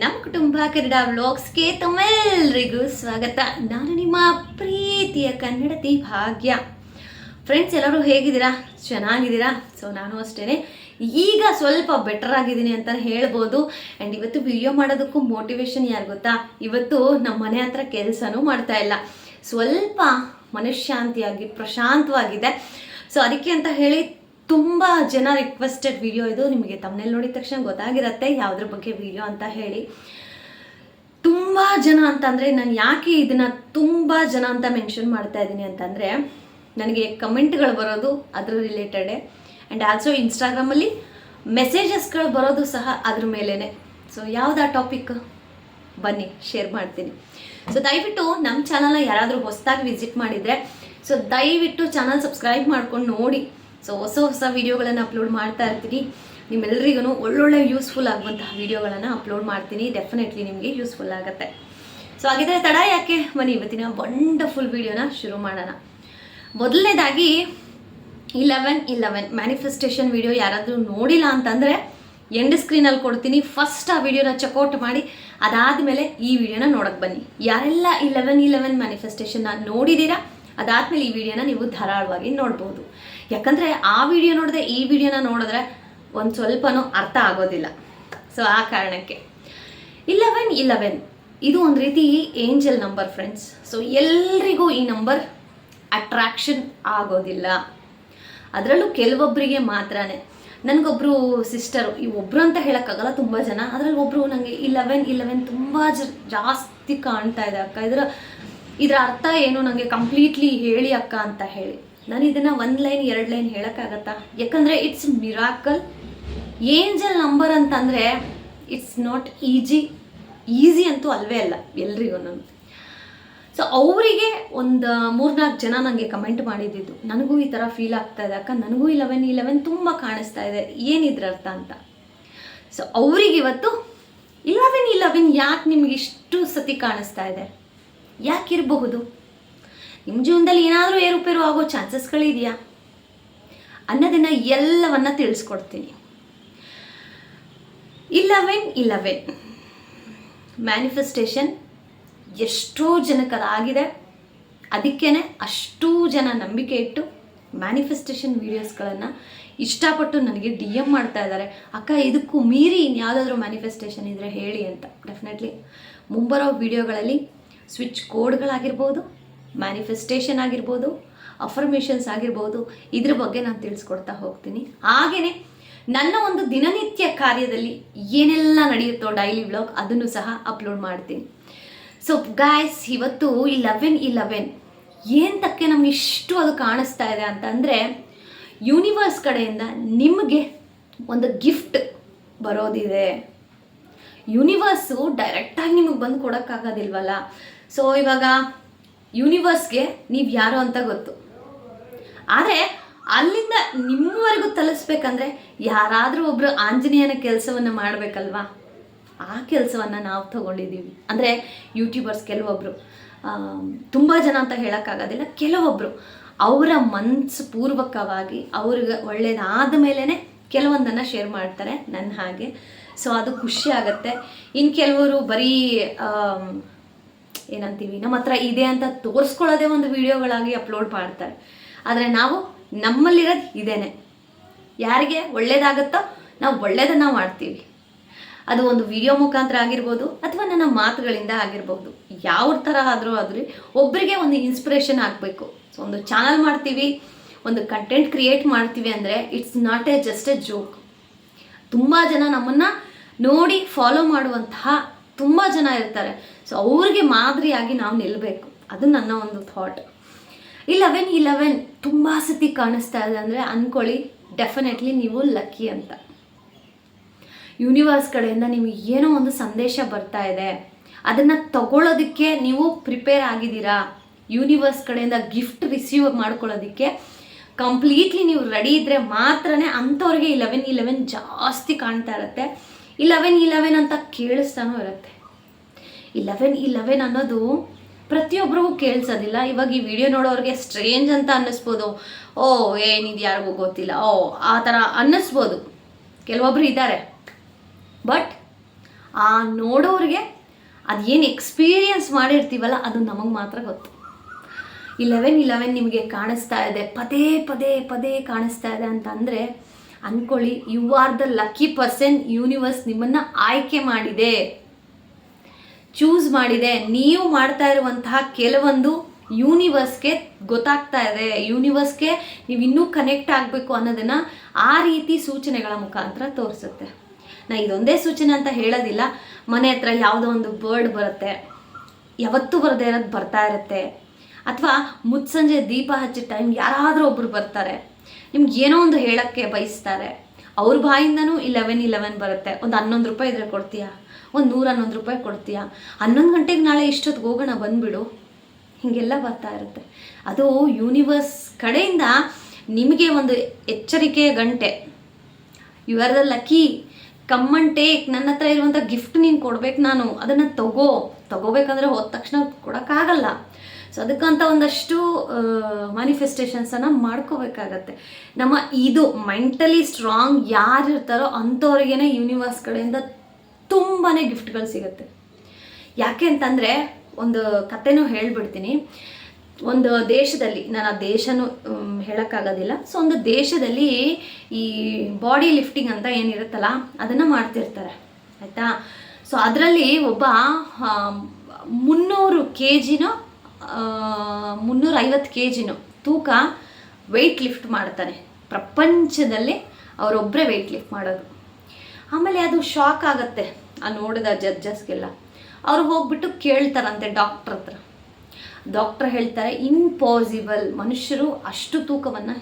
ನಮ್ಮ ಕುಟುಂಬ ಕನ್ನಡ ವ್ಲಾಗ್ಸ್ಗೆ ತಮ್ಮೆಲ್ಲರಿಗೂ ಸ್ವಾಗತ. ನಾನು ನಿಮ್ಮ ಪ್ರೀತಿಯ ಕನ್ನಡತಿ ಭಾಗ್ಯ. ಫ್ರೆಂಡ್ಸ್ ಎಲ್ಲರೂ ಹೇಗಿದ್ದೀರಾ? ಚೆನ್ನಾಗಿದ್ದೀರಾ? ಸೊ ನಾನು ಅಷ್ಟೇ ಈಗ ಸ್ವಲ್ಪ ಬೆಟರ್ ಆಗಿದ್ದೀನಿ ಅಂತ ಹೇಳ್ಬೋದು. ಆ್ಯಂಡ್ ಇವತ್ತು ವಿಡಿಯೋ ಮಾಡೋದಕ್ಕೂ ಮೋಟಿವೇಶನ್ ಯಾರು ಗೊತ್ತಾ? ಇವತ್ತು ನಮ್ಮ ಮನೆ ಹತ್ರ ಕೆಲಸನೂ ಮಾಡ್ತಾ ಇಲ್ಲ. ಸ್ವಲ್ಪ ಮನಃಶಾಂತಿಯಾಗಿ, ಪ್ರಶಾಂತವಾಗಿದೆ. ಸೊ ಅದಕ್ಕೆ ಅಂತ ಹೇಳಿ ತುಂಬ ಜನ ರಿಕ್ವೆಸ್ಟೆಡ್ ವಿಡಿಯೋ ಇದು. ನಿಮಗೆ ತಮ್ಮನೇಲಿ ನೋಡಿದ ತಕ್ಷಣ ಗೊತ್ತಾಗಿರತ್ತೆ ಯಾವುದ್ರ ಬಗ್ಗೆ ವಿಡಿಯೋ ಅಂತ ಹೇಳಿ. ತುಂಬ ಜನ ಅಂತಂದರೆ ನಾನು ಯಾಕೆ ಇದನ್ನು ತುಂಬ ಜನ ಅಂತ ಮೆನ್ಷನ್ ಮಾಡ್ತಾ ಇದ್ದೀನಿ ಅಂತಂದರೆ, ನನಗೆ ಕಮೆಂಟ್ಗಳು ಬರೋದು ಅದ್ರ ರಿಲೇಟೆಡೇ ಆ್ಯಂಡ್ ಆಲ್ಸೋ ಇನ್ಸ್ಟಾಗ್ರಾಮಲ್ಲಿ ಮೆಸೇಜಸ್ಗಳು ಬರೋದು ಸಹ ಅದ್ರ ಮೇಲೇ ಸೊ ಯಾವ್ದು ಆ ಟಾಪಿಕ್ ಬನ್ನಿ ಶೇರ್ ಮಾಡ್ತೀನಿ. ಸೊ ದಯವಿಟ್ಟು ನಮ್ಮ ಚಾನಲ್ನ ಯಾರಾದರೂ ಹೊಸದಾಗಿ ವಿಸಿಟ್ ಮಾಡಿದರೆ ಸೊ ದಯವಿಟ್ಟು ಚಾನಲ್ ಸಬ್ಸ್ಕ್ರೈಬ್ ಮಾಡ್ಕೊಂಡು ನೋಡಿ. ಸೊ ಹೊಸ ಹೊಸ ವೀಡಿಯೋಗಳನ್ನು ಅಪ್ಲೋಡ್ ಮಾಡ್ತಾ ಇರ್ತೀನಿ. ನಿಮ್ಮೆಲ್ಲರಿಗೂ ಒಳ್ಳೊಳ್ಳೆ ಯೂಸ್ಫುಲ್ ಆಗುವಂತಹ ವೀಡಿಯೋಗಳನ್ನು ಅಪ್ಲೋಡ್ ಮಾಡ್ತೀನಿ. ಡೆಫಿನೆಟ್ಲಿ ನಿಮಗೆ ಯೂಸ್ಫುಲ್ ಆಗುತ್ತೆ. ಸೊ ಹಾಗಿದ್ರೆ ತಡ ಯಾಕೆ? ಬನ್ನಿ, ಇವತ್ತಿನ ವಂಡರ್ಫುಲ್ ವೀಡಿಯೋನ ಶುರು ಮಾಡೋಣ. ಮೊದಲನೇದಾಗಿ ಇಲೆವೆನ್ ಇಲೆವೆನ್ ಮ್ಯಾನಿಫೆಸ್ಟೇಷನ್ ವೀಡಿಯೋ ಯಾರಾದರೂ ನೋಡಿಲ್ಲ ಅಂತಂದರೆ ಎಂಡ್ ಸ್ಕ್ರೀನಲ್ಲಿ ಕೊಡ್ತೀನಿ. ಫಸ್ಟ್ ಆ ವಿಡಿಯೋನ ಚೆಕ್ಔಟ್ ಮಾಡಿ, ಅದಾದಮೇಲೆ ಈ ವಿಡಿಯೋನ ನೋಡಕ್ಕೆ ಬನ್ನಿ. ಯಾರೆಲ್ಲ ಇಲೆವೆನ್ ಇಲೆವೆನ್ ಮ್ಯಾನಿಫೆಸ್ಟೇಷನ್ನ ನೋಡಿದ್ದೀರಾ, ಅದಾದಮೇಲೆ ಈ ವಿಡಿಯೋನ ನೀವು ಧಾರಾಳವಾಗಿ ನೋಡ್ಬೋದು. ಯಾಕಂದರೆ ಆ ವಿಡಿಯೋ ನೋಡಿದ್ರೆ ಈ ವಿಡಿಯೋನ ನೋಡಿದ್ರೆ ಒಂದು ಸ್ವಲ್ಪನೂ ಅರ್ಥ ಆಗೋದಿಲ್ಲ. ಸೊ ಆ ಕಾರಣಕ್ಕೆ. ಇಲೆವೆನ್ ಇಲೆವೆನ್ ಇದು ಒಂದು ರೀತಿ ಏಂಜಲ್ ನಂಬರ್ ಫ್ರೆಂಡ್ಸ್ ಸೊ ಎಲ್ರಿಗೂ ಈ ನಂಬರ್ ಅಟ್ರಾಕ್ಷನ್ ಆಗೋದಿಲ್ಲ. ಅದರಲ್ಲೂ ಕೆಲವೊಬ್ಬರಿಗೆ ಮಾತ್ರನೇ. ನನಗೊಬ್ಬರು ಸಿಸ್ಟರು ಈ ಒಬ್ಬರು ಅಂತ ಹೇಳೋಕ್ಕಾಗಲ್ಲ ತುಂಬ ಜನ. ಅದರಲ್ಲಿ ಒಬ್ಬರು ನನಗೆ ಇಲೆವೆನ್ ಇಲೆವೆನ್ ತುಂಬ ಜಾಸ್ತಿ ಕಾಣ್ತಾ ಇದೆ ಅಕ್ಕ. ಇದರ ಇದರ ಅರ್ಥ ಏನು ನನಗೆ ಕಂಪ್ಲೀಟ್ಲಿ ಹೇಳಿ ಅಕ್ಕ ಅಂತ ಹೇಳಿ. ನಾನು ಇದನ್ನ ಒಂದು ಲೈನ್, ಎರಡು ಲೈನ್ ಹೇಳೋಕ್ಕಾಗತ್ತಾ? ಯಾಕಂದರೆ ಇಟ್ಸ್ ಮಿರಾಕಲ್ ಏಂಜಲ್ ನಂಬರ್ ಅಂತಂದರೆ ಇಟ್ಸ್ ನಾಟ್ ಈಜಿ ಈಸಿ ಅಂತೂ ಅಲ್ವೇ ಅಲ್ಲ, ಎಲ್ರಿಗೂ ಸೊ ಅವರಿಗೆ ಒಂದು, ಮೂರ್ನಾಲ್ಕು ಜನ ನನಗೆ ಕಮೆಂಟ್ ಮಾಡಿದ್ದಿದ್ದು. ನನಗೂ ಈ ಥರ ಫೀಲ್ ಆಗ್ತಾ ಇದೆ. ಅಕ್ಕ, ನನಗೂ ಇಲೆವೆನ್ ಇಲೆವೆನ್ ತುಂಬ ಕಾಣಿಸ್ತಾ ಇದೆ. ಏನಿದ್ರ ಅರ್ಥ ಅಂತ? ಸೊ ಅವ್ರಿಗೆ ಇವತ್ತು ಇಲೆವೆನ್ ಇಲೆವೆನ್ ಯಾಕೆ ನಿಮ್ಗೆ ಇಷ್ಟು ಸತಿ ಕಾಣಿಸ್ತಾ ಇದೆ? ಯಾಕಿರಬಹುದು? ನಿಮ್ಮ ಜೀವನದಲ್ಲಿ ಏನಾದರೂ ಏರುಪೇರು ಆಗೋ ಚಾನ್ಸಸ್ಗಳಿದೆಯಾ ಅನ್ನೋದನ್ನು ಎಲ್ಲವನ್ನ ತಿಳಿಸ್ಕೊಡ್ತೀನಿ. Eleven Eleven. ಮ್ಯಾನಿಫೆಸ್ಟೇಷನ್ ಎಷ್ಟೋ ಜನಕ್ಕೆ ಅದಾಗಿದೆ ಅದಕ್ಕೇ ಅಷ್ಟೂ ಜನ ನಂಬಿಕೆ ಇಟ್ಟು ಮ್ಯಾನಿಫೆಸ್ಟೇಷನ್ ವೀಡಿಯೋಸ್ಗಳನ್ನು ಇಷ್ಟಪಟ್ಟು ನನಗೆ ಡಿ ಎಂ ಮಾಡ್ತಾ ಇದ್ದಾರೆ. ಅಕ್ಕ, ಇದಕ್ಕೂ ಮೀರಿ ಇನ್ಯಾವುದಾದ್ರೂ ಮ್ಯಾನಿಫೆಸ್ಟೇಷನ್ ಇದ್ದರೆ ಹೇಳಿ ಅಂತ. ಡೆಫಿನೆಟ್ಲಿ ಮುಂಬರೋ ವೀಡಿಯೋಗಳಲ್ಲಿ ಸ್ವಿಚ್ ಕೋಡ್ಗಳಾಗಿರ್ಬೋದು ಮ್ಯಾನಿಫೆಸ್ಟೇಷನ್ ಆಗಿರ್ಬೋದು ಅಫರ್ಮೇಷನ್ಸ್ ಆಗಿರ್ಬೋದು, ಇದ್ರ ಬಗ್ಗೆ ನಾನು ತಿಳಿಸ್ಕೊಡ್ತಾ ಹೋಗ್ತೀನಿ. ಹಾಗೆಯೇ ನನ್ನ ಒಂದು ದಿನನಿತ್ಯ ಕಾರ್ಯದಲ್ಲಿ ಏನೆಲ್ಲ ನಡೆಯುತ್ತೋ ಡೈಲಿ ವ್ಲಾಗ್ ಅದನ್ನು ಸಹ ಅಪ್ಲೋಡ್ ಮಾಡ್ತೀನಿ. ಸೊ ಗಾಯ್ಸ್ ಇವತ್ತು ಇ ಲೆವೆನ್ ಏನು ತಕ್ಕೆ ನಮ್ಗೆ ಇಷ್ಟು ಅದು ಕಾಣಿಸ್ತಾ ಇದೆ ಅಂತಂದರೆ ಯೂನಿವರ್ಸ್ ಕಡೆಯಿಂದ ನಿಮಗೆ ಒಂದು ಗಿಫ್ಟ್ ಬರೋದಿದೆ. ಯೂನಿವರ್ಸು ಡೈರೆಕ್ಟಾಗಿ ನಿಮಗೆ ಬಂದು ಕೊಡೋಕ್ಕಾಗೋದಿಲ್ವಲ್ಲ? ಸೊ ಇವಾಗ ಯೂನಿವರ್ಸ್ಗೆ ನೀವು ಯಾರು ಅಂತ ಗೊತ್ತು. ಆದರೆ ಅಲ್ಲಿಂದ ನಿಮ್ಮವರೆಗೂ ತಲುಪಿಸ್ಬೇಕಂದ್ರೆ ಯಾರಾದರೂ ಒಬ್ಬರು ಆಂಜನೇಯನ ಕೆಲಸವನ್ನು ಮಾಡಬೇಕಲ್ವಾ? ಆ ಕೆಲಸವನ್ನು ನಾವು ತಗೊಂಡಿದ್ದೀವಿ. ಅಂದರೆ ಯೂಟ್ಯೂಬರ್ಸ್ ಕೆಲವೊಬ್ಬರು ತುಂಬ ಜನ ಅಂತ ಹೇಳೋಕ್ಕಾಗೋದಿಲ್ಲ. ಕೆಲವೊಬ್ಬರು ಅವರ ಮನಸ್ಸು ಪೂರ್ವಕವಾಗಿ ಅವ್ರಿಗೆ ಒಳ್ಳೇದಾದ ಮೇಲೇ ಕೆಲವೊಂದನ್ನು ಶೇರ್ ಮಾಡ್ತಾರೆ ನನ್ನ ಹಾಗೆ. ಸೊ ಅದು ಖುಷಿ ಆಗುತ್ತೆ. ಇನ್ನು ಕೆಲವರು ಬರೀ ಏನಂತೀವಿ? ನಮ್ಮ ಹತ್ರ ಇದೆ ಅಂತ ತೋರಿಸ್ಕೊಳ್ಳೋದೇ ಒಂದು ವಿಡಿಯೋಗಳಾಗಿ ಅಪ್ಲೋಡ್ ಮಾಡ್ತಾರೆ. ಆದರೆ ನಾವು ನಮ್ಮಲ್ಲಿರೋದು ಇದೇನೆ. ಯಾರಿಗೆ ಒಳ್ಳೇದಾಗುತ್ತೋ ನಾವು ಒಳ್ಳೇದನ್ನು ಮಾಡ್ತೀವಿ. ಅದು ಒಂದು ವಿಡಿಯೋ ಮುಖಾಂತರ ಆಗಿರ್ಬೋದು ಅಥವಾ ನನ್ನ ಮಾತುಗಳಿಂದ ಆಗಿರ್ಬೋದು. ಯಾವ ಥರ ಆದರೂ ಆದ್ರೂ ಒಬ್ಬರಿಗೆ ಒಂದು ಇನ್ಸ್ಪಿರೇಷನ್ ಆಗಬೇಕು. ಸೊ ಒಂದು ಚಾನಲ್ ಮಾಡ್ತೀವಿ, ಒಂದು ಕಂಟೆಂಟ್ ಕ್ರಿಯೇಟ್ ಮಾಡ್ತೀವಿ ಅಂದರೆ it's not a just a joke ತುಂಬ ಜನ ನಮ್ಮನ್ನು ನೋಡಿ ಫಾಲೋ ಮಾಡುವಂತಹ ತುಂಬ ಜನ ಇರ್ತಾರೆ. ಸೊ ಅವ್ರಿಗೆ ಮಾದರಿಯಾಗಿ ನಾವು ನಿಲ್ಲಬೇಕು ಅದು ನನ್ನ ಒಂದು ಥಾಟ್ ಇಲೆವೆನ್ ಇಲೆವೆನ್ ತುಂಬ ಸತಿ ಕಾಣಿಸ್ತಾ ಇದೆ ಅಂದರೆ ಅಂದ್ಕೊಳ್ಳಿ ಡೆಫಿನೆಟ್ಲಿ ನೀವು ಲಕ್ಕಿ ಅಂತ. ಯೂನಿವರ್ಸ್ ಕಡೆಯಿಂದ ನಿಮಗೆ ಏನೋ ಒಂದು ಸಂದೇಶ ಬರ್ತಾ ಇದೆ. ಅದನ್ನು ತಗೊಳ್ಳೋದಕ್ಕೆ ನೀವು ಪ್ರಿಪೇರ್ ಆಗಿದ್ದೀರಾ? ಯೂನಿವರ್ಸ್ ಕಡೆಯಿಂದ ಗಿಫ್ಟ್ ರಿಸೀವ್ ಮಾಡ್ಕೊಳ್ಳೋದಕ್ಕೆ ಕಂಪ್ಲೀಟ್ಲಿ ನೀವು ರೆಡಿ ಇದ್ದರೆ ಮಾತ್ರನೇ ಅಂಥವ್ರಿಗೆ ಇಲೆವೆನ್ ಇಲೆವೆನ್ ಜಾಸ್ತಿ ಕಾಣ್ತಾ ಇರುತ್ತೆ. ಇಲೆವೆನ್ ಇಲೆವೆನ್ ಅಂತ ಕೇಳಿಸ್ತಾನೂ ಇರುತ್ತೆ. ಇಲೆವೆನ್ ಇಲೆವೆನ್ ಅನ್ನೋದು ಪ್ರತಿಯೊಬ್ಬರಿಗೂ ಕೇಳಿಸೋದಿಲ್ಲ. ಇವಾಗ ಈ ವಿಡಿಯೋ ನೋಡೋರಿಗೆ ಸ್ಟ್ರೇಂಜ್ ಅಂತ ಅನ್ನಿಸ್ಬೋದು. ಓ ಏನಿದು ಯಾರಿಗೂ ಗೊತ್ತಿಲ್ಲ. ಓ, ಆ ಥರ ಅನ್ನಿಸ್ಬೋದು. ಕೆಲವೊಬ್ರು ಇದ್ದಾರೆ. ಬಟ್ ಆ ನೋಡೋರಿಗೆ ಅದು ಏನು ಎಕ್ಸ್ಪೀರಿಯನ್ಸ್ ಮಾಡಿರ್ತೀವಲ್ಲ, ಅದು ನಮಗೆ ಮಾತ್ರ ಗೊತ್ತು. ಇಲೆವೆನ್ ಇಲೆವೆನ್ ನಿಮಗೆ ಕಾಣಿಸ್ತಾ ಇದೆ. ಪದೇ ಪದೇ ಪದೇ ಕಾಣಿಸ್ತಾ ಇದೆ ಅಂತ ಅಂದರೆ ಅಂದ್ಕೊಳ್ಳಿ you are the lucky person universe ನಿಮ್ಮನ್ನು ಆಯ್ಕೆ ಮಾಡಿದೆ. ಚೂಸ್ ಮಾಡಿದೆ. ನೀವು ಮಾಡ್ತಾ ಇರುವಂತಹ ಕೆಲವೊಂದು ಯೂನಿವರ್ಸ್ಗೆ ಗೊತ್ತಾಗ್ತಾ ಇದೆ. ಯೂನಿವರ್ಸ್ಗೆ ನೀವು ಇನ್ನೂ ಕನೆಕ್ಟ್ ಆಗಬೇಕು ಅನ್ನೋದನ್ನು ಆ ರೀತಿ ಸೂಚನೆಗಳ ಮುಖಾಂತರ ತೋರಿಸುತ್ತೆ. ನಾ ಇದೊಂದೇ ಸೂಚನೆ ಅಂತ ಹೇಳೋದಿಲ್ಲ. ಮನೆ ಹತ್ರ ಯಾವುದೋ ಒಂದು ಬರ್ಡ್ ಬರುತ್ತೆ. ಯಾವತ್ತೂ ಬರದೇ ಇರೋದು ಬರ್ತಾ ಇರುತ್ತೆ. ಅಥವಾ ಮುತ್ಸಂಜೆ ದೀಪ ಹಚ್ಚಿದ ಟೈಮ್ ಯಾರಾದರೂ ಒಬ್ಬರು ಬರ್ತಾರೆ. ನಿಮ್ಗೆ ಏನೋ ಒಂದು ಹೇಳೋಕ್ಕೆ ಬಯಸ್ತಾರೆ. ಅವ್ರ ಬಾಯಿಂದನೂ ಇಲೆವೆನ್ ಇಲೆವೆನ್ ಬರುತ್ತೆ. ಒಂದು ಹನ್ನೊಂದು ರೂಪಾಯಿ ಇದ್ರೆ ಕೊಡ್ತೀಯಾ? ಒಂದು ನೂರ, ಹನ್ನೊಂದು ರೂಪಾಯಿ ಕೊಡ್ತೀಯಾ? ಹನ್ನೊಂದು ಗಂಟೆಗೆ ನಾಳೆ ಇಷ್ಟೊತ್ತಿಗೆ ಹೋಗೋಣ, ಬಂದುಬಿಡು. ಹೀಗೆಲ್ಲ ಬರ್ತಾ ಇರುತ್ತೆ. ಅದು ಯೂನಿವರ್ಸ್ ಕಡೆಯಿಂದ ನಿಮಗೆ ಒಂದು ಎಚ್ಚರಿಕೆಯ ಗಂಟೆ. You are the lucky come take ನನ್ನ ಹತ್ರ ಇರುವಂಥ ಗಿಫ್ಟ್ ನೀನು ಕೊಡ್ಬೇಕು ನಾನು. ಅದನ್ನು ತಗೋ. ತಗೋಬೇಕಂದ್ರೆ ಹೋದ ತಕ್ಷಣ ಕೊಡೋಕ್ಕಾಗಲ್ಲ. ಸೊ ಅದಕ್ಕಂತ ಒಂದಷ್ಟು ಮ್ಯಾನಿಫೆಸ್ಟೇಷನ್ಸನ್ನು ಮಾಡ್ಕೋಬೇಕಾಗತ್ತೆ. ನಮ್ಮ ಇದು ಮೆಂಟಲಿ ಸ್ಟ್ರಾಂಗ್ ಯಾರು ಇರ್ತಾರೋ ಅಂಥವ್ರಿಗೇನೆ ಯೂನಿವರ್ಸ್ ಕಡೆಯಿಂದ ತುಂಬಾ ಗಿಫ್ಟ್ಗಳು ಸಿಗುತ್ತೆ. ಯಾಕೆ ಅಂತಂದರೆ, ಒಂದು ಕತೆನೂ ಹೇಳ್ಬಿಡ್ತೀನಿ. ಒಂದು ದೇಶದಲ್ಲಿ, ನಾನು ಆ ದೇಶನೂ ಹೇಳೋಕ್ಕಾಗೋದಿಲ್ಲ. ಸೊ ಒಂದು ದೇಶದಲ್ಲಿ ಈ ಬಾಡಿ ಲಿಫ್ಟಿಂಗ್ ಅಂತ ಏನಿರುತ್ತಲ್ಲ, ಅದನ್ನು ಮಾಡ್ತಿರ್ತಾರೆ. ಆಯಿತಾ? ಸೊ ಅದರಲ್ಲಿ ಒಬ್ಬ ಮುನ್ನೂರು ಕೆ ಜಿನೋ ಮುನ್ನೂರ ಐವತ್ತು ಕೆ ಜಿನೋ ತೂಕ ವೆಯ್ಟ್ ಲಿಫ್ಟ್ ಮಾಡ್ತಾನೆ ಪ್ರಪಂಚದಲ್ಲೇ ಅವರೊಬ್ಬರೇ ವೆಯ್ಟ್ ಲಿಫ್ಟ್ ಮಾಡೋದು. ಆಮೇಲೆ ಅದು ಶಾಕ್ ಆಗುತ್ತೆ, ಆ ನೋಡಿದ ಜಡ್ಜಸ್ಗೆಲ್ಲ ಅವ್ರು ಹೋಗ್ಬಿಟ್ಟು ಕೇಳ್ತಾರಂತೆ ಡಾಕ್ಟ್ರ್ ಹತ್ರ. ಡಾಕ್ಟ್ರ್ ಹೇಳ್ತಾರೆ ಇಂಪಾಸಿಬಲ್ ಮನುಷ್ಯರು ಅಷ್ಟು ತೂಕವನ್ನು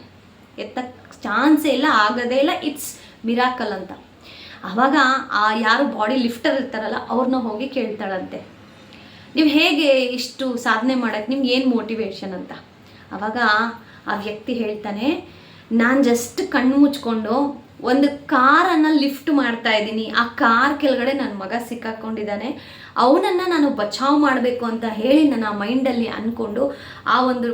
ಎತ್ತಕ್ಕೆ ಚಾನ್ಸೇ ಇಲ್ಲ, ಆಗೋದೇ ಇಲ್ಲ ಇಟ್ಸ್ ಮಿರಾಕಲ್ ಅಂತ. ಆವಾಗ ಆ ಯಾರು ಬಾಡಿ ಲಿಫ್ಟರ್ ಇರ್ತಾರಲ್ಲ ಅವ್ರನ್ನ ಹೋಗಿ ಕೇಳ್ತಾಳಂತೆ. ನೀವು ಹೇಗೆ ಇಷ್ಟು ಸಾಧನೆ ಮಾಡೋಕ್ಕೆ ನಿಮ್ಗೆ ಏನು ಮೋಟಿವೇಶನ್ ಅಂತ? ಆವಾಗ ಆ ವ್ಯಕ್ತಿ ಹೇಳ್ತಾನೆ, ನಾನು ಜಸ್ಟ್ ಕಣ್ಣು ಮುಚ್ಕೊಂಡು ಒಂದು ಕಾರನ್ನು ಲಿಫ್ಟ್ ಮಾಡ್ತಾ ಇದ್ದೀನಿ. ಆ ಕಾರ್ ಕೆಳಗಡೆ ನನ್ನ ಮಗ ಸಿಕ್ಕಾಕೊಂಡಿದ್ದಾನೆ. ಅವನನ್ನು ನಾನು ಬಚಾವ್ ಮಾಡಬೇಕು ಅಂತ ಹೇಳಿ ನನ್ನ ಮೈಂಡಲ್ಲಿ ಅಂದ್ಕೊಂಡು ಆ ಒಂದು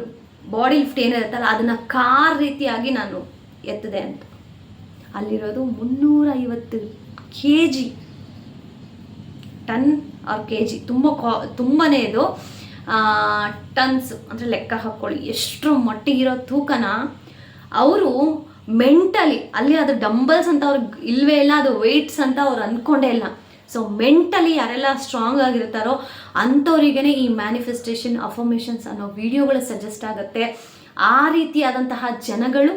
ಬಾಡಿ ಲಿಫ್ಟ್ ಏನಿರುತ್ತಲ್ಲ, ಅದನ್ನು ಕಾರ್ ರೀತಿಯಾಗಿ ನಾನು ಎತ್ತದೆ ಅಂತ. ಅಲ್ಲಿರೋದು ಮುನ್ನೂರೈವತ್ತು K G ton or K G. ತುಂಬ ಕಾ ತುಂಬಾ ಇದು. ಟನ್ಸ್ ಅಂದರೆ ಲೆಕ್ಕ ಹಾಕ್ಕೊಳ್ಳಿ ಎಷ್ಟರ ಮಟ್ಟಿಗಿರೋ ತೂಕನ ಅವರು ಮೆಂಟಲಿ ಅಲ್ಲಿ ಅದು ಡಂಬಲ್ಸ್ ಅಂತ ಅವ್ರಿಗೆ ಇಲ್ವೇ ಇಲ್ಲ, ಅದು ವೆಯ್ಟ್ಸ್ ಅಂತ ಅವ್ರು ಅಂದ್ಕೊಂಡೇ ಇಲ್ಲ. ಸೊ ಮೆಂಟಲಿ ಯಾರೆಲ್ಲ ಸ್ಟ್ರಾಂಗ್ ಆಗಿರ್ತಾರೋ ಅಂಥವ್ರಿಗೇ ಈ ಮ್ಯಾನಿಫೆಸ್ಟೇಷನ್ ಅಫರ್ಮೇಷನ್ಸ್ ಅನ್ನೋ ವಿಡಿಯೋಗಳು ಸಜೆಸ್ಟ್ ಆಗುತ್ತೆ. ಆ ರೀತಿಯಾದಂತಹ ಜನಗಳು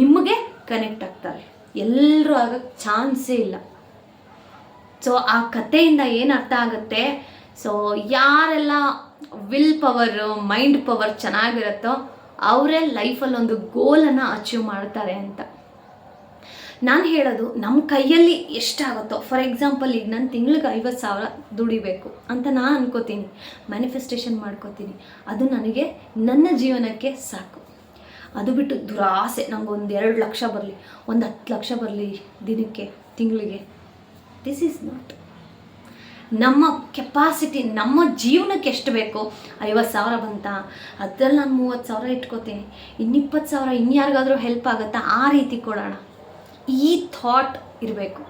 ನಿಮಗೆ ಕನೆಕ್ಟ್ ಆಗ್ತಾರೆ. ಎಲ್ಲರೂ ಆಗೋಕ್ಕೆ ಚಾನ್ಸೇ ಇಲ್ಲ. ಸೊ ಆ ಕಥೆಯಿಂದ ಏನು ಅರ್ಥ ಆಗುತ್ತೆ? ಸೊ ಯಾರೆಲ್ಲ ವಿಲ್ ಪವರ್ ಮೈಂಡ್ ಪವರ್ ಚೆನ್ನಾಗಿರುತ್ತೋ ಅವರೇ ಲೈಫಲ್ಲಿ ಒಂದು ಗೋಲನ್ನು ಅಚೀವ್ ಮಾಡ್ತಾರೆ ಅಂತ. ನಾನು ಹೇಳೋದು ನಮ್ಮ ಕೈಯಲ್ಲಿ ಎಷ್ಟಾಗುತ್ತೋ ಫಾರ್ ಎಕ್ಸಾಂಪಲ್ ಈಗ ನಾನು ತಿಂಗ್ಳಿಗೆ ಐವತ್ತು ಸಾವಿರ ದುಡಿಬೇಕು ಅಂತ ನಾನು ಅನ್ಕೋತೀನಿ ಮ್ಯಾನಿಫೆಸ್ಟೇಷನ್ ಮಾಡ್ಕೋತೀನಿ, ಅದು ನನಗೆ, ನನ್ನ ಜೀವನಕ್ಕೆ ಸಾಕು. ಅದು ಬಿಟ್ಟು ದುರಾಸೆ ನಂಗೆ ಒಂದು ಎರಡು ಲಕ್ಷ ಬರಲಿ, ಒಂದು ಹತ್ತು ಲಕ್ಷ ಬರಲಿ ದಿನಕ್ಕೆ, ತಿಂಗಳಿಗೆ. ದಿಸ್ ಈಸ್ ನಾಟ್ ನಮ್ಮ ಕೆಪಾಸಿಟಿ ನಮ್ಮ ಜೀವನಕ್ಕೆ ಎಷ್ಟು ಬೇಕು? ಐವತ್ತು ಸಾವಿರ ಬಂತಾ? ಅದ್ರಲ್ಲಿ ನಾನು ಮೂವತ್ತು ಸಾವಿರ ಇಟ್ಕೋತೀನಿ. ಇನ್ನಿಪ್ಪತ್ತು ಸಾವಿರ, ಇನ್ಯಾರಿಗಾದರೂ ಹೆಲ್ಪ್ ಆಗುತ್ತಾ? ಆ ರೀತಿ ಕೊಡೋಣ. ಈ ಥಾಟ್ ಇರಬೇಕು.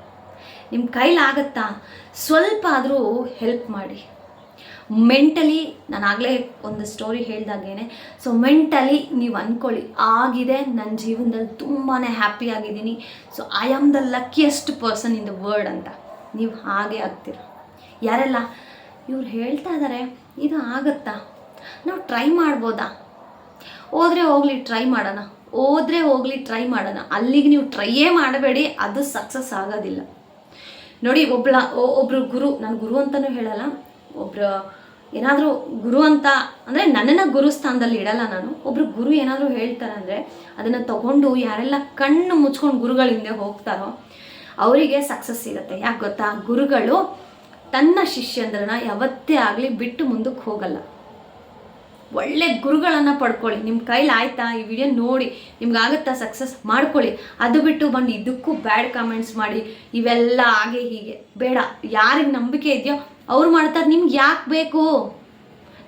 ನಿಮ್ಮ ಕೈಲಾಗತ್ತಾ ಸ್ವಲ್ಪ ಆದರೂ ಹೆಲ್ಪ್ ಮಾಡಿ. ಮೆಂಟಲಿ ನಾನು ಆಗಲೇ ಒಂದು ಸ್ಟೋರಿ ಹೇಳ್ದಾಗೇನೆ. ಸೊ ಮೆಂಟಲಿ ನೀವು ಅಂದ್ಕೊಳ್ಳಿ ಆಗಿದೆ ನನ್ನ ಜೀವನದಲ್ಲಿ ತುಂಬಾ ಹ್ಯಾಪಿ ಆಗಿದ್ದೀನಿ. So I am the luckiest person in the world ಅಂತ. ನೀವು ಹಾಗೆ ಆಗ್ತೀರ. ಯಾರೆಲ್ಲ ಇವ್ರು ಹೇಳ್ತಾ ಇದ್ದಾರೆ ಇದು ಆಗತ್ತಾ? ನಾವು ಟ್ರೈ ಮಾಡ್ಬೋದಾ? ಹೋದರೆ ಹೋಗ್ಲಿ ಟ್ರೈ ಮಾಡೋಣ. ಹೋದರೆ ಹೋಗ್ಲಿ ಟ್ರೈ ಮಾಡೋಣ. ಅಲ್ಲಿಗೆ ನೀವು ಟ್ರೈಯೇ ಮಾಡಬೇಡಿ, ಅದು ಸಕ್ಸಸ್ ಆಗೋದಿಲ್ಲ. ನೋಡಿ, ಒಬ್ಳ ಒಬ್ಬರು ಗುರು, ನಾನು ಗುರು ಅಂತಲೂ ಹೇಳಲ್ಲ. ಒಬ್ರು, ಏನಾದರೂ ಗುರು ಅಂತ, ಅಂದರೆ ನನ್ನನ್ನು ಗುರು ಸ್ಥಾನದಲ್ಲಿ ಇಡಲ್ಲ ನಾನು. ಒಬ್ರು ಗುರು ಏನಾದರೂ ಹೇಳ್ತಾರೆ ಅಂದರೆ ಅದನ್ನು ತಗೊಂಡು ಯಾರೆಲ್ಲ ಕಣ್ಣು ಮುಚ್ಕೊಂಡು ಗುರುಗಳ ಹಿಂದೆ ಹೋಗ್ತಾರೋ ಅವರಿಗೆ ಸಕ್ಸಸ್ ಇರುತ್ತೆ. ಯಾಕೆ ಗೊತ್ತಾ? ಗುರುಗಳು ತನ್ನ ಶಿಷ್ಯಂದ್ರನ್ನ ಯಾವತ್ತೇ ಆಗಲಿ ಬಿಟ್ಟು ಮುಂದಕ್ಕೆ ಹೋಗಲ್ಲ. ಒಳ್ಳೆ ಗುರುಗಳನ್ನು ಪಡ್ಕೊಳ್ಳಿ. ನಿಮ್ಮ ಕೈಲಿ ಆಯ್ತಾ? ಈ ವಿಡಿಯೋ ನೋಡಿ. ನಿಮ್ಗೆ ಆಗುತ್ತಾ ಸಕ್ಸಸ್ ಮಾಡ್ಕೊಳ್ಳಿ. ಅದು ಬಿಟ್ಟು ಬಂದು ಇದಕ್ಕೂ ಬ್ಯಾಡ್ ಕಾಮೆಂಟ್ಸ್ ಮಾಡಿ. ಇವೆಲ್ಲ ಹಾಗೆ ಹೀಗೆ. ಬೇಡ. ಯಾರಿಗೆ ನಂಬಿಕೆ ಇದೆಯೋ ಅವ್ರು ಮಾಡ್ತಾರೆ. ನಿಮ್ಗೆ ಯಾಕೆ ಬೇಕು?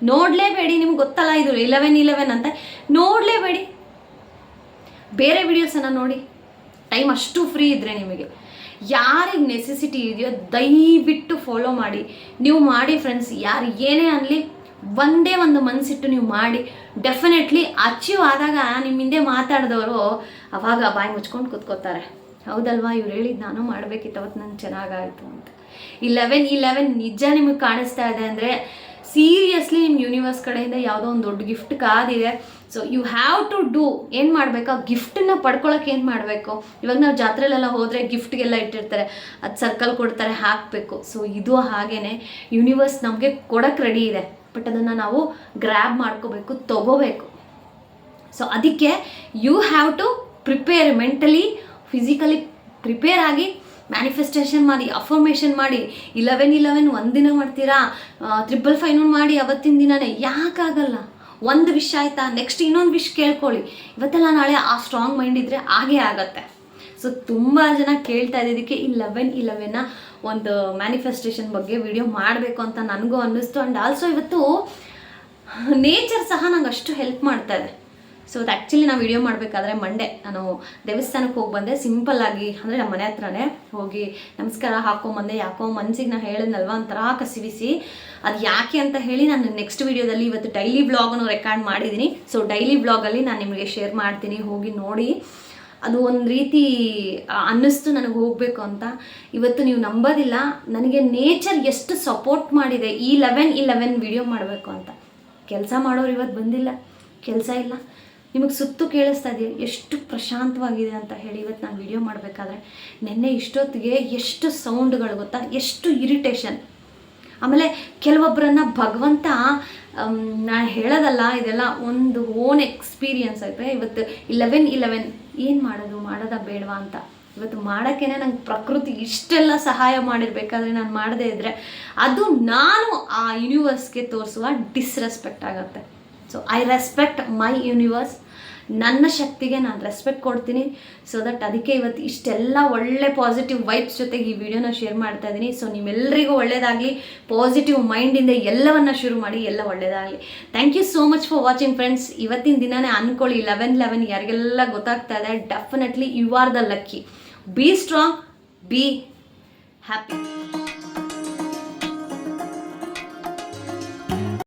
ನೋಡಲೇಬೇಡಿ. ನಿಮ್ಗೆ ಗೊತ್ತಲ್ಲ ಇದು ಇಲೆವೆನ್ ಇಲೆವೆನ್ ಅಂತ. ನೋಡಲೇಬೇಡಿ. ಬೇರೆ ವಿಡಿಯೋಸನ್ನು ನೋಡಿ. ಟೈಮ್ ಅಷ್ಟು ಫ್ರೀ ಇದ್ದರೆ ನಿಮಗೆ. ಯಾರಿಗೆ ನೆಸೆಸಿಟಿ ಇದೆಯೋ ದಯವಿಟ್ಟು ಫಾಲೋ ಮಾಡಿ. ನೀವು ಮಾಡಿ ಫ್ರೆಂಡ್ಸ್ ಯಾರು ಏನೇ ಅನ್ನಲಿ ಒಂದೇ ಒಂದು ಮನಸ್ಸಿಟ್ಟು ನೀವು ಮಾಡಿ. ಡೆಫಿನೆಟ್ಲಿ ಅಚೀವ್ ಆದಾಗ ನಿಮ್ಮ ಹಿಂದೆ ಮಾತಾಡಿದವರು ಅವಾಗ ಬಾಯಿ ಮುಚ್ಕೊಂಡು ಕೂತ್ಕೋತಾರೆ. ಹೌದಲ್ವಾ? ಇವ್ರು ಹೇಳಿದ್ದು ನಾನು ಮಾಡಬೇಕಿತ್ತು ಅವತ್ತು ನಂಗೆ ಚೆನ್ನಾಗಾಯಿತು ಅಂತ. ಈ ಲೆವೆನ್ ಈ ಲೆವೆನ್ ನಿಜ ನಿಮಗೆ ಕಾಣಿಸ್ತಾ ಇದೆ ಅಂದರೆ ಸೀರಿಯಸ್ಲಿ ನಿಮ್ಮ ಯೂನಿವರ್ಸ್ ಕಡೆಯಿಂದ ಯಾವುದೋ ಒಂದು ದೊಡ್ಡ ಗಿಫ್ಟ್ ಕಾದಿದೆ. So you have to do ಏನು ಮಾಡಬೇಕು? ಆ ಗಿಫ್ಟನ್ನ ಪಡ್ಕೊಳಕ್ಕೆ ಏನು ಮಾಡಬೇಕು? ಇವಾಗ ನಾವು ಜಾತ್ರೆಲೆಲ್ಲ ಹೋದರೆ ಗಿಫ್ಟ್ಗೆಲ್ಲ ಇಟ್ಟಿರ್ತಾರೆ. ಅದು ಸರ್ಕಲ್ ಕೊಡ್ತಾರೆ, ಹಾಕಬೇಕು. ಸೊ ಇದು ಹಾಗೇ ಯೂನಿವರ್ಸ್ ನಮಗೆ ಕೊಡಕ್ಕೆ ರೆಡಿ ಇದೆ. ಬಟ್ ಅದನ್ನು ನಾವು ಗ್ರ್ಯಾಬ್ ಮಾಡ್ಕೋಬೇಕು, ತಗೋಬೇಕು. ಸೊ ಅದಕ್ಕೆ you have to prepare mentally physically prepare ಆಗಿ ಮ್ಯಾನಿಫೆಸ್ಟೇಷನ್ ಮಾಡಿ ಅಫರ್ಮೇಷನ್ ಮಾಡಿ. ಇಲೆವೆನ್ ಇಲೆವೆನ್ ಒಂದಿನ ಮಾಡ್ತೀರಾ? ತ್ರಿಬಲ್ ಫೈವ್ ಮಾಡಿ ಅವತ್ತಿನ ದಿನನೇ. ಯಾಕಾಗಲ್ಲ? ಒಂದು ವಿಷ್ ಆಯಿತಾ? ನೆಕ್ಸ್ಟ್ ಇನ್ನೊಂದು ವಿಷ್ ಕೇಳ್ಕೊಳ್ಳಿ. ಇವತ್ತೆಲ್ಲ ನಾಳೆ ಆ ಸ್ಟ್ರಾಂಗ್ ಮೈಂಡ್ ಇದ್ದರೆ ಹಾಗೇ ಆಗತ್ತೆ. ಸೊ ತುಂಬ ಜನ ಕೇಳ್ತಾ ಇದ್ದಿದ್ದಕ್ಕೆ ಈ ಲೆವೆನ್ ಇಲೆವೆನ್ನ ಒಂದು ಮ್ಯಾನಿಫೆಸ್ಟೇಷನ್ ಬಗ್ಗೆ ವಿಡಿಯೋ ಮಾಡಬೇಕು ಅಂತ ನನಗೂ ಅನ್ನಿಸ್ತು. ಆ್ಯಂಡ್ ಆಲ್ಸೋ ಇವತ್ತು ನೇಚರ್ ಸಹ ನಂಗೆ ಅಷ್ಟು ಹೆಲ್ಪ್ ಮಾಡ್ತಾ ಇದೆ. ಸೊ ಅದು ಆ್ಯಕ್ಚುಲಿ ನಾವು ವಿಡಿಯೋ ಮಾಡಬೇಕಾದ್ರೆ ಮಂಡೆ ನಾನು ದೇವಸ್ಥಾನಕ್ಕೆ ಹೋಗಿ ಬಂದೆ. ಸಿಂಪಲ್ ಆಗಿ ಅಂದರೆ ನಮ್ಮ ಮನೆ ಹತ್ರನೇ ಹೋಗಿ ನಮಸ್ಕಾರ ಹಾಕೊಂಬಂದೆ ಯಾಕೋ ಮನ್ಸಿಗೆ ನಾನು ಹೇಳಿದ್ನಲ್ವ ಒಂಥರ ಕಸಿವಿಸಿ. ಅದು ಯಾಕೆ ಅಂತ ಹೇಳಿ ನಾನು ನೆಕ್ಸ್ಟ್ ವಿಡಿಯೋದಲ್ಲಿ ಇವತ್ತು ಡೈಲಿ ಬ್ಲಾಗನ್ನು ರೆಕಾರ್ಡ್ ಮಾಡಿದ್ದೀನಿ ಸೊ ಡೈಲಿ ಬ್ಲಾಗಲ್ಲಿ ನಾನು ನಿಮಗೆ ಶೇರ್ ಮಾಡ್ತೀನಿ. ಹೋಗಿ ನೋಡಿ. ಅದು ಒಂದು ರೀತಿ ಅನ್ನಿಸ್ತು ನನಗೆ ಹೋಗಬೇಕು ಅಂತ. ಇವತ್ತು ನೀವು ನಂಬೋದಿಲ್ಲ. ನನಗೆ ನೇಚರ್ ಎಷ್ಟು ಸಪೋರ್ಟ್ ಮಾಡಿದೆ ಈ ಲೆವೆನ್ ಈ ಲೆವೆನ್ ವಿಡಿಯೋ ಮಾಡಬೇಕು ಅಂತ. ಕೆಲಸ ಮಾಡೋರು ಇವತ್ತು ಬಂದಿಲ್ಲ. ಕೆಲಸ ಇಲ್ಲ. ನಿಮಗೆ ಸುತ್ತು ಕೇಳಿಸ್ತಾ ಇದೆಯಾ? ಎಷ್ಟು ಪ್ರಶಾಂತವಾಗಿದೆ ಅಂತ ಹೇಳಿ ಇವತ್ತು ನಾನು ವಿಡಿಯೋ ಮಾಡಬೇಕಾದ್ರೆ. ನಿನ್ನೆ ಇಷ್ಟೊತ್ತಿಗೆ ಎಷ್ಟು ಸೌಂಡ್ಗಳು ಗೊತ್ತಾ? ಎಷ್ಟು ಇರಿಟೇಷನ್ ಆಮೇಲೆ ಕೆಲವೊಬ್ಬರನ್ನ ಭಗವಂತ ನಾನು ಹೇಳೋದಲ್ಲ, ಇದೆಲ್ಲ ಒಂದು ಓನ್ ಎಕ್ಸ್ಪೀರಿಯನ್ಸ್ ಐತೆ ಇವತ್ತು ಇಲೆವೆನ್ ಇಲೆವೆನ್ ಏನು ಮಾಡೋದು? ಮಾಡೋದಾ ಬೇಡವಾ ಅಂತ. ಇವತ್ತು ಮಾಡೋಕ್ಕೇನೆ ನಂಗೆ ಪ್ರಕೃತಿ ಇಷ್ಟೆಲ್ಲ ಸಹಾಯ ಮಾಡಿರಬೇಕಾದ್ರೆ ನಾನು ಮಾಡದೇ ಇದ್ದರೆ ಅದು ನಾನು ಆ ಯೂನಿವರ್ಸ್ಗೆ ತೋರಿಸುವ ಡಿಸ್ರೆಸ್ಪೆಕ್ಟ್ ಆಗುತ್ತೆ. So I respect my universe ನನ್ನ ಶಕ್ತಿಗೆ ನಾನು ರೆಸ್ಪೆಕ್ಟ್ ಕೊಡ್ತೀನಿ. ಸೊ ದಟ್ ಅದಕ್ಕೆ ಇವತ್ತು ಇಷ್ಟೆಲ್ಲ ಒಳ್ಳೆ ಪಾಸಿಟಿವ್ ವೈಬ್ಸ್ ಜೊತೆಗೆ ಈ ವಿಡಿಯೋನ ಶೇರ್ ಮಾಡ್ತಾ ಇದ್ದೀನಿ ಸೊ ನಿಮ್ಮೆಲ್ಲರಿಗೂ ಒಳ್ಳೇದಾಗಲಿ. ಪಾಸಿಟಿವ್ ಮೈಂಡಿಂದ ಎಲ್ಲವನ್ನು ಶುರು ಮಾಡಿ, ಎಲ್ಲ ಒಳ್ಳೇದಾಗಲಿ. Thank you so much for watching friends ಇವತ್ತಿನ ದಿನನೇ ಅನ್ಕೊಳ್ಳಿ ಲೆವೆನ್ ಲೆವೆನ್ ಯಾರಿಗೆಲ್ಲ ಗೊತ್ತಾಗ್ತಾ ಇದೆ definitely you are the lucky be strong be happy